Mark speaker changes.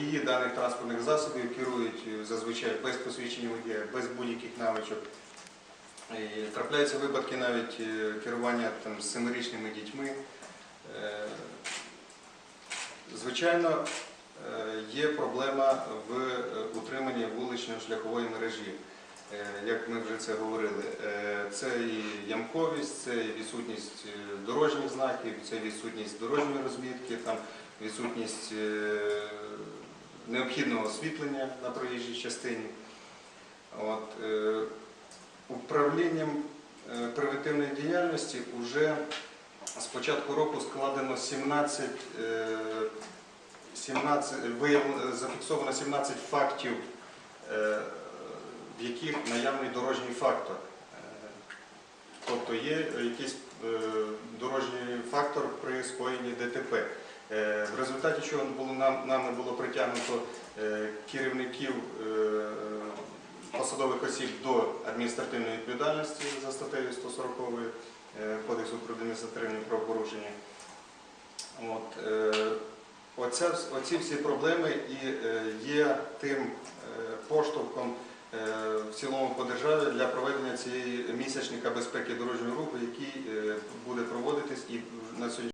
Speaker 1: водії даних транспортних засобів керують е, зазвичай без посвідчення водія, без будь-яких навичок. І трапляються випадки навіть е, керування там, з семирічними дітьми. Е, Звичайно, є проблема в утриманні вуличної шляхової мережі. Як ми вже це говорили, це і ямковість, це і відсутність дорожніх знаків, це відсутність дорожньої розмітки, там відсутність необхідного освітлення на проїжджій частині. От, е, Управлінням е, превентивної діяльності вже з початку року складено 17, е, 17 виявлено- зафіксовано 17 фактів, е, в яких наявний дорожній фактор. Е, Тобто є якийсь е, дорожній фактор при скоєнні ДТП. Е, В результаті чого було нам, нами було притягнуто е, керівників е, посадових осіб до адміністративної відповідальності за статтею 140 е, Кодексу про адміністративні правопорушення. От, оця, оці всі проблеми і є тим поштовхом в цілому по державі для проведення цієї місячника безпеки дорожнього руху, який